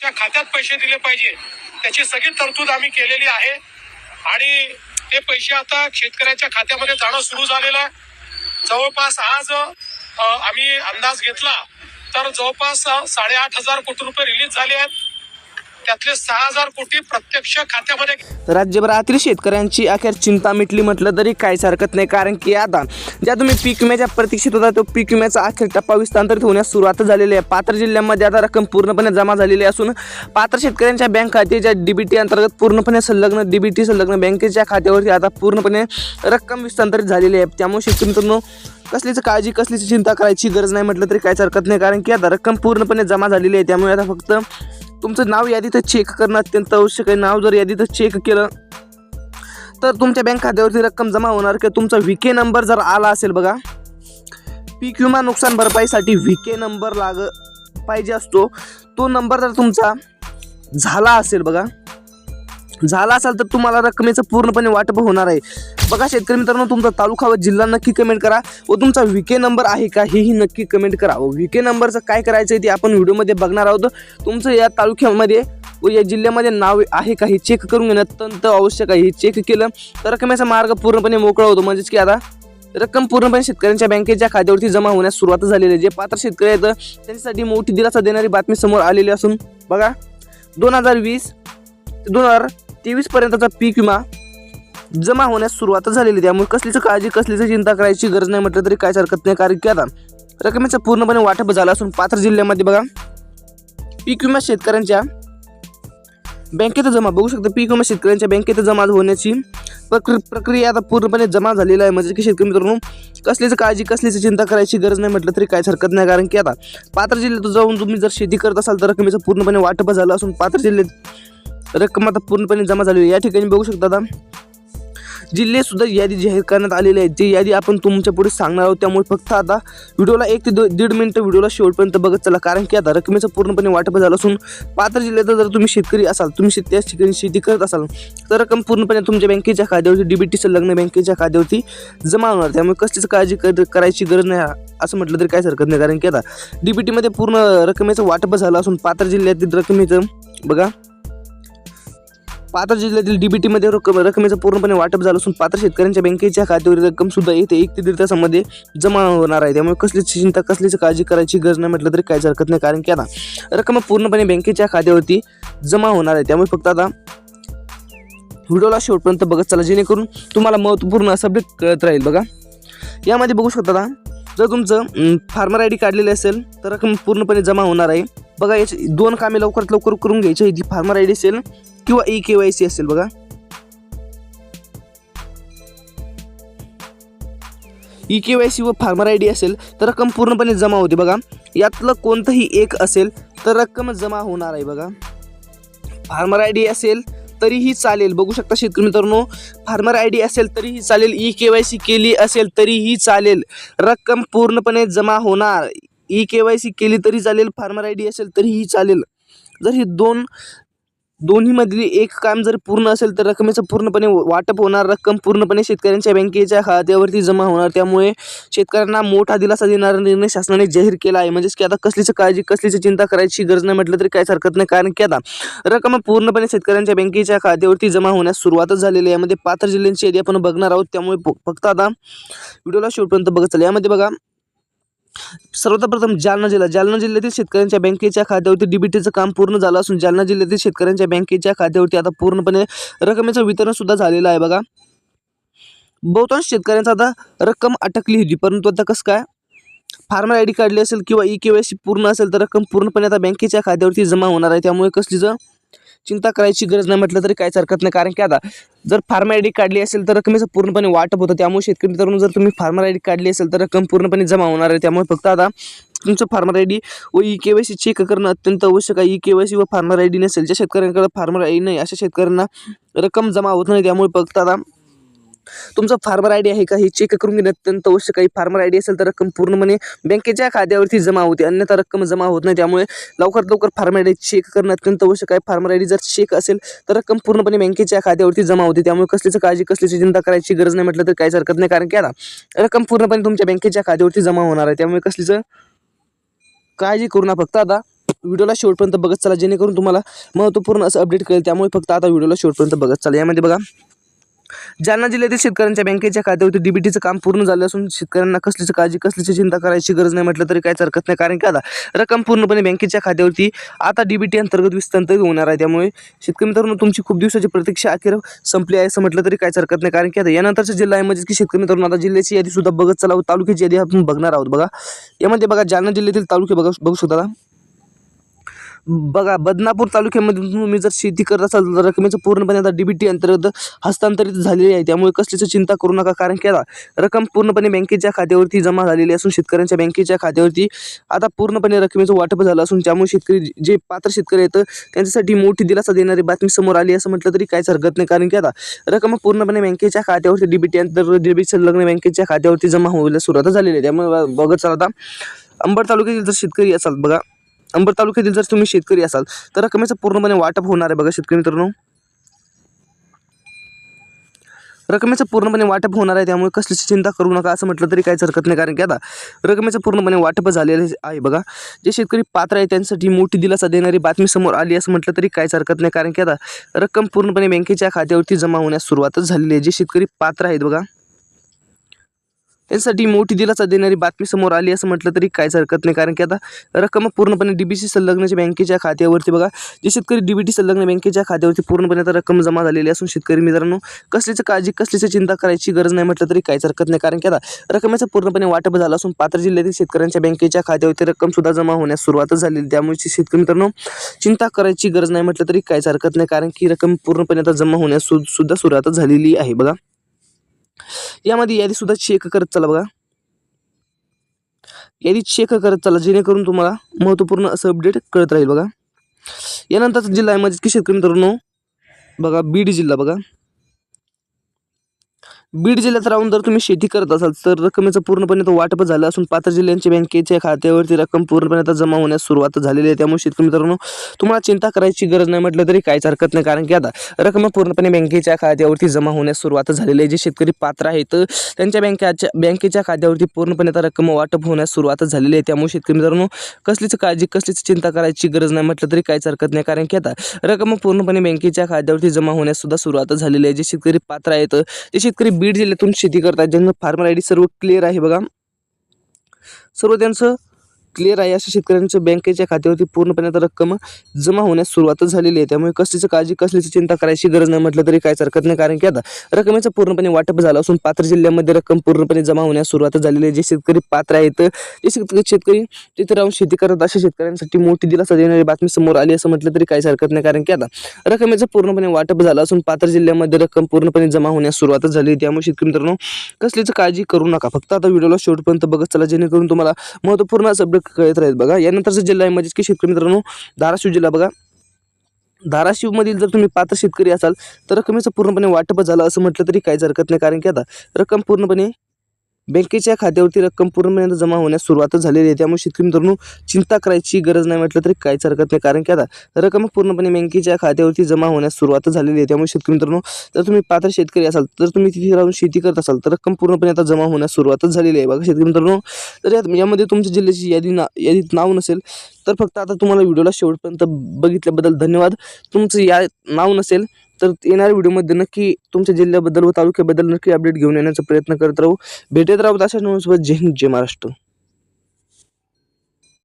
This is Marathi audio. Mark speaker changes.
Speaker 1: त्या खात्यात पैसे दिले पाहिजे. त्याची सगळी तरतूद आम्ही केलेली आहे. आणि ते पैसे आता शेतकऱ्यांच्या खात्यामध्ये जाणं सुरू झालेलं आहे. जवळपास आज आम्ही अंदाज घेतला तर जवळपास साडेआठ हजार कोटी रुपये रिलीज झाले आहेत. त्यातले सहा हजार कोटी प्रत्यक्ष खात्यामध्ये
Speaker 2: राज्यभरातील शेतकऱ्यांची अखेर चिंता मिटली म्हटलं तरी काहीच हरकत नाही कारण की आता ज्या तुम्ही पीक विम्याच्या प्रतीक्षेत होता तो पीक विम्याचा अखेर टप्पा विस्तांतरित होण्यास सुरुवात झालेली आहे. पात्र जिल्ह्यांमध्ये आता रक्कम पूर्णपणे जमा झालेली असून पात्र शेतकऱ्यांच्या बँक खात्याच्या डीबीटी अंतर्गत पूर्णपणे संलग्न डीबीटी संलग्न बँकेच्या खात्यावरती आता पूर्णपणे रक्कम विस्तांतरित झालेली आहे. त्यामुळे शेतकरी मित्रांनो कसलीच काळजी कसलीच चिंता करायची गरज नाही म्हटलं तरी काहीच हरकत नाही कारण की आता रक्कम पूर्णपणे जमा झालेली आहे. त्यामुळे आता फक्त तुमचं नाव यादीत चेक करणं अत्यंत आवश्यक आहे. नाव जर यादीत चेक केलं तर तुमच्या बँक खात्यावरती रक्कम जमा होणार किंवा तुमचा व्हीके नंबर जर आला असेल बघा पीक विमा नुकसान भरपाईसाठी व्हीके नंबर लाग पाहिजे असतो. तो नंबर जर तुमचा झाला असेल बघा झाला असाल तर तुम्हाला रकमेचं पूर्णपणे वाटप होणार आहे. बघा शेतकरी मित्रांनो तुमचा तालुका व जिल्हा नक्की कमेंट करा व तुमचा विके नंबर आहे का हेही नक्की कमेंट करा. व विके नंबरचं काय करायचं आहे ते आपण व्हिडिओमध्ये बघणार आहोत. तुमचं या तालुक्यामध्ये व या जिल्ह्यामध्ये नाव आहे का हे चेक करून घेणं अत्यंत आवश्यक आहे. हे चेक केलं तर रकमेचा मार्ग पूर्णपणे मोकळा होतो. म्हणजेच की आता रक्कम पूर्णपणे शेतकऱ्यांच्या बँकेच्या खात्यावरती जमा होण्यास सुरुवात झालेली आहे. जे पात्र शेतकरी आहेत त्यांच्यासाठी मोठी दिलासा देणारी बातमी समोर आलेली असून बघा दोन हजार वीस ते दोन हजार तेवीस पर्यंतचा पीक विमा जमा होण्यास सुरुवात झालेली. त्यामुळे कसलीच काळजी कसलीच चिंता करायची गरज नाही म्हटलं तरी काहीच हरकत नाही. कारण की आता रकमेचं पूर्णपणे वाटप झालं असून पात्र जिल्ह्यामध्ये बघा पीक विमा शेतकऱ्यांच्या बँकेत जमा. बघू शकता पीक विमा शेतकऱ्यांच्या बँकेत जमा होण्याची प्रक्र प्रक्रिया आता पूर्णपणे जमा झालेली आहे. म्हणजे की शेतकरी मित्रांनो कसलीच काळजी कसलीच चिंता करायची गरज नाही म्हटलं तरी काहीच हरकत नाही. कारण की आता पात्र जिल्ह्यात जाऊन तुम्ही जर शेती करत असाल तर रकमेचं पूर्णपणे वाटप झालं असून पात्र जिल्ह्यात रक्कम आता पूर्णपणे जमा झालेली आहे. या ठिकाणी बघू शकता आता जिल्हेसुद्धा यादी जाहीर करण्यात आलेली आहे. जी यादी आपण तुमच्यापुढे सांगणार आहोत त्यामुळे फक्त आता व्हिडिओला एक ते दो दीड मिनटं व्हिडिओला शेवटपर्यंत बघत चला. कारण की आता रकमेचं पूर्णपणे वाटप झालं असून पात्र जिल्ह्यात जर तुम्ही शेतकरी असाल तुम्ही शेत त्या ठिकाणी शेती करत असाल तर रक्कम पूर्णपणे तुमच्या बँकेच्या खात्यावरती डीबीटी संलग्न बँकेच्या खात्यावरती जमा होणार. त्यामुळे कसलीच काळजी करायची गरज नाही. असं म्हटलं तरी काहीच हरकत नाही. कारण की आता डीबीटीमध्ये पूर्ण रकमेचं वाटप झालं असून पात्र जिल्ह्यातील रकमेचं बघा पात्र जिल्ह्यातील डीबीटीमध्ये रक्कम रकमेचं पूर्णपणे वाटप झालं असून पात्र शेतकऱ्यांच्या बँकेच्या खात्यावरील रक्कम सुद्धा येते एक ते दीड तासामध्ये जमा होणार आहे. त्यामुळे कसलीच चिंता कसलीच काळजी करायची गरज नाही म्हटलं तरी काहीच हरकत नाही. कारण की आता रक्कम पूर्णपणे बँकेच्या खात्यावरती जमा होणार आहे. त्यामुळे फक्त आता व्हिडिओला शेवटपर्यंत बघत चला. जेणेकरून तुम्हाला महत्त्वपूर्ण असं अपडेट कळत राहील. बघा. यामध्ये बघू शकता आता जर तुमचं फार्मर आय डी काढलेली असेल तर रक्कम पूर्णपणे जमा होणार आहे. बघा याची दोन कामे लवकरात लवकर करून घ्यायची. आहे जी फार्मर आय डी असेल किंवा ई के वाय सी असेल बघा. ई के वाय सी व फार्मर आय डी असेल तर रक्कम पूर्णपणे जमा होते बघा. यातलं कोणतंही एक असेल तर रक्कम जमा होणार आहे बघा. फार्मर आय डी असेल तरीही चालेल. बघू शकता शेतकरी मित्रांनो फार्मर आय डी असेल तरीही चालेल. ई के वाय सी केली असेल तरीही चालेल. रक्कम पूर्णपणे जमा होणार. ई के वाय सी केली तरी चालेल. फार्मर आय डी असेल तरीही चालेल. जर ही दोन दोन्हीमधली एक काम जर पूर्ण असेल तर रकमेचं पूर्णपणे वाटप होणार. रक्कम पूर्णपणे शेतकऱ्यांच्या बँकेच्या खात्यावरती जमा होणार. त्यामुळे शेतकऱ्यांना मोठा दिलासा देणारा निर्णय शासनाने जाहीर केला आहे. म्हणजेच की आता कसलीच काळजी कसलीची चिंता करायची गरज नाही म्हटलं तरी काहीच हरकत नाही. कारण की आता रक्कम पूर्णपणे शेतकऱ्यांच्या बँकेच्या खात्यावरती जमा होण्यास सुरुवातच झालेली आहे. यामध्ये पात्र जिल्ह्यांची यादी आपण बघणार आहोत. त्यामुळे फक्त आता व्हिडिओला शेवटपर्यंत बघत चालेल यामध्ये बघा सर्वप्रथम जालना जिल्हा. जालना जिल्ह्यातील शेतकऱ्यांच्या बँकेच्या खात्यावरती डीबीटीचं काम पूर्ण झालं असून जालना जिल्ह्यातील शेतकऱ्यांच्या बँकेच्या खात्यावरती आता पूर्णपणे रकमेचं वितरण सुद्धा झालेलं आहे बघा. बहुतांश शेतकऱ्यांचा आता रक्कम अटकली होती परंतु आता कसं काय? फार्मर आय डी काढली असेल किंवा ई के वाय सी पूर्ण असेल तर रक्कम पूर्णपणे आता बँकेच्या खात्यावरती जमा होणार आहे. त्यामुळे कसलीचं चिंता करायची गरज नाही म्हटलं तरी काहीच हरकत नाही. कारण की आता जर फार्मर आय डी काढली असेल तर रकमेचं पूर्णपणे वाटप होतं. त्यामुळे शेतकरी मित्रांनो जर तुम्ही फार्मर आय डी काढली असेल तर रक्कम पूर्णपणे जमा होणार आहे. त्यामुळे फक्त आता तुमचं फार्मर आय डी व e K Y C check करणं अत्यंत आवश्यक आहे. ई के वाय सी व फार्मर आय डी नसेल ज्या शेतकऱ्यांकडे फार्मर आय डी नाही अशा शेतकऱ्यांना रक्कम जमा होत नाही. त्यामुळे फक्त आता तुमचा फार्मर आय डी आहे का? हे चेक करून घेणं अत्यंत आवश्यक आहे. फार्मर आय डी असेल तर रक्कम पूर्णपणे बँकेच्या खात्यावरती जमा होते. अन्यथा रक्कम जमा होत नाही. त्यामुळे लवकरात लवकर फार्मर आय डी चेक करणं अत्यंत आवश्यक आहे. फार्मर आय डी जर चेक असेल तर रक्कम पूर्णपणे बँकेच्या खात्यावरती जमा होते. त्यामुळे कसलीच काळजी कसलीची चिंता करायची गरज नाही म्हटलं तर काहीच हरकत नाही. कारण की आता रक्कम पूर्णपणे तुमच्या बँकेच्या खात्यावरती जमा होणार आहे. त्यामुळे कसलीचं काळजी करू ना फक्त आता व्हिडिओला शेवटपर्यंत बघत चला. जेणेकरून तुम्हाला महत्त्वपूर्ण असं अपडेट कळेल. त्यामुळे फक्त आता व्हिडिओला शेवटपर्यंत बघत चला. यामध्ये बघा जालना जिल्ह्यातील शेतकऱ्यांच्या बँकेच्या खात्यावरती डीबीटीचं काम पूर्ण झालं असून शेतकऱ्यांना कसलीच काळजी कसलीची चिंता करायची गरज नाही म्हटलं तरी काहीच हरकत नाही. कारण की आता रक्कम पूर्णपणे बँकेच्या खात्यावरती आता डीबीटी अंतर्गत विस्तांतरित होणार आहे. त्यामुळे शेतकरी मित्रांनो तुमची खूप दिवसाची प्रतीक्षा अखेर संपली आहे असं म्हटलं तरी काहीच हरकत नाही. कारण की आता यानंतरच्या जिल्हा आहे म्हणजे की शेतकरी मित्रांनो आता जिल्ह्याची यादी सुद्धा बघत चला तालुक्याची यादी आपण बघणार आहोत. बघा यामध्ये बघा जालना जिल्ह्यातील तालुके बघा बघू शकता. बघा बदनापूर तालुक्यामध्ये तुम्ही जर शेती करत असाल तर रकमेचं पूर्णपणे आता डीबीटी अंतर्गत हस्तांतरित झालेली आहे. त्यामुळे कसलीच चिंता करू नका कारण की आता रक्कम पूर्णपणे बँकेच्या खात्यावरती जमा झालेली असून शेतकऱ्यांच्या बँकेच्या खात्यावरती आता पूर्णपणे रकमेचं वाटप झालं असून त्यामुळे शेतकरी जे पात्र शेतकरी आहेत त्यांच्यासाठी मोठी दिलासा देणारी बातमी समोर आली असं म्हटलं तरी काहीच हरकत नाही. कारण की आता रक्कम पूर्णपणे बँकेच्या खात्यावरती डीबीटी अंतर्गत डेबिट संलग्न बँकेच्या खात्यावरती जमा व्हायला सुरुवात झालेली आहे. त्यामुळे बघत चला आता अंबड तालुक्यातील जर शेतकरी असाल बघा अंबड तालुक्यातील जर तुम्ही शेतकरी असाल तर रकमेचं पूर्णपणे वाटप होणार आहे बघा शेतकरी मित्रांनो. रकमेचं पूर्णपणे वाटप होणार आहे त्यामुळे कसलीची चिंता करू नका असं म्हटलं तरी काहीच हरकत नाही. कारण की आता रकमेचं पूर्णपणे वाटप झालेलं आहे बघा. जे शेतकरी पात्र आहे त्यांसाठी मोठी दिलासा देणारी बातमी समोर आली असं म्हटलं तरी काहीच हरकत नाही. कारण की आता रक्कम पूर्णपणे बँकेच्या खात्यावरती जमा होण्यास सुरुवातच झालेली आहे. जे शेतकरी पात्र आहेत बघा त्यांसाठी मोठी दिलासा देणारी बातमी समोर आली असं म्हटलं तरी काहीच हरकत नाही. कारण की आता रक्कम पूर्णपणे डीबीसी संलग्नच्या बँकेच्या खात्यावरती बघा जे शेतकरी डीबीटी संलग्न बँकेच्या खात्यावरती पूर्णपणे आता रक्कम जमा झालेली असून शेतकरी मित्रांनो कसलीच काळजी कसलीच चिंता करायची गरज नाही म्हटलं तरी काहीच हरकत नाही. कारण की आता रकमेचं पूर्णपणे वाटप झालं असून पात्र जिल्ह्यातील शेतकऱ्यांच्या बँकेच्या खात्यावरती रक्कम सुद्धा जमा होण्यास सुरुवातच झालेली त्यामुळे शेतकरी मित्रांनो चिंता करायची गरज नाही म्हटलं तरी काहीच हरकत नाही. कारण की रक्कम पूर्णपणे आता जमा होण्यास सुद्धा सुरुवातच झालेली आहे. बघा. यामध्ये यादी सुद्धा चेक करत चला बघा. यादी चेक करत चला जेणेकरून तुम्हाला महत्त्वपूर्ण असं अपडेट कळत राहील बघा. यानंतर जिल्हा आहे म्हणजे की शेतकरी मित्रांनो. बघा बीड जिल्हा बघा. बीड जिल्ह्यात राहून जर तुम्ही शेती करत असाल तर रकमेचं पूर्णपणे तो वाटप झालं असून पात्र जिल्ह्यांच्या बँकेच्या खात्यावरती रक्कम पूर्णपणे आता जमा होण्यास सुरुवात झालेली आहे. त्यामुळे शेतकरी मित्रांनो तुम्हाला चिंता करायची गरज नाही म्हटलं तरी काहीच हरकत नाही. कारण की आता रक्कम पूर्णपणे बँकेच्या खात्यावरती जमा होण्यास सुरुवात झालेली आहे. जे शेतकरी पात्र आहेत त्यांच्या बँकेच्या बँकेच्या खात्यावरती पूर्णपणे आता रक्कम वाटप होण्यास सुरुवात झालेली आहे. त्यामुळे शेतकरी मित्रांनो कसलीच काळजी कसलीच चिंता करायची गरज नाही म्हटलं तरी काहीच हरकत नाही. कारण की आता रक्कम पूर्णपणे बँकेच्या खात्यावरती जमा होण्यास सुद्धा सुरुवात झालेली आहे. जे शेतकरी पात्र आहेत ते शेतकरी बीड जिल्ह्यातून शेती करतात. ज्यांचं फार्मर आय डी सर्व क्लिअर आहे बघा. सर्व त्यांचं क्लिअर आहे अशा शेतकऱ्यांचं बँकेच्या खात्यावरती पूर्णपणे आता रक्कम जमा होण्यास सुरुवातच झालेली आहे. त्यामुळे कसलीची काळजी कसलीची चिंता करायची गरज नाही म्हटलं तरी काहीच हरकत नाही. कारण की आता रकमेचं पूर्णपणे वाटप झालं असून पात्र जिल्ह्यामध्ये रक्कम पूर्णपणे जमा होण्यास सुरुवात झालेली आहे. जे शेतकरी पात्र आहेत जे शेतकरी शेतकरी तिथे राहून शेती करत अशा शेतकऱ्यांसाठी मोठी दिलासा देणारी बातमी समोर आली असं म्हटलं तरी काहीच हरकत नाही. कारण की आता रकमेचं पूर्णपणे वाटप झालं असून पात्र जिल्ह्यामध्ये रक्कम पूर्णपणे जमा होण्यास सुरुवातच झाली त्यामुळे शेतकरी मित्रांनो कसलीच काळजी करू नका. फक्त आता व्हिडिओला शेवटपर्यंत बघत चला जेणेकरून तुम्हाला महत्त्वपूर्ण असं अपडेट कळत राहील बघा. यानंतरचा जिल्हा आहे म्हणजे की शेतकरी मित्रांनो धाराशिव जिल्हा बघा. धाराशिवमधील जर तुम्ही पात्र शेतकरी असाल तर रकमेचं पूर्णपणे वाटप झालं असं म्हटलं तरी काहीच हरकत नाही. कारण की आता रक्कम पूर्णपणे बँकेच्या खात्यावरती रक्कम पूर्णपणे महिन्यात जमा होण्यास सुरुवातच झालेली आहे. त्यामुळे शेतकरी मित्रांनो चिंता करायची गरज नाही म्हटलं तरी काहीच हरकत नाही. कारण की आता रक्कम पूर्णपणे बँकेच्या खात्यावरती जमा होण्यास सुरुवात झालेली आहे. त्यामुळे शेतकरी मित्रांनो जर तुम्ही पात्र शेतकरी असाल तर तुम्ही तिथे राहून शेती करत असाल तर रक्कम पूर्णपणे आता जमा होण्यास सुरुवातच झालेली आहे. बघा शेतकरी मित्रांनो तर यामध्ये तुमच्या जिल्ह्याची यादी ना यादीत नाव नसेल तर फक्त आता तुम्हाला व्हिडिओला शेवटपर्यंत बघितल्याबद्दल धन्यवाद. तुमचं या नाव नसेल तर येणाऱ्या व्हिडिओमध्ये नक्की तुमच्या जिल्ह्याबद्दल व तालुक्याबद्दल नक्की अपडेट घेऊन येण्याचा प्रयत्न करत राहू. भेटत राहू अशा नवीन जय हिंद जय महाराष्ट्र.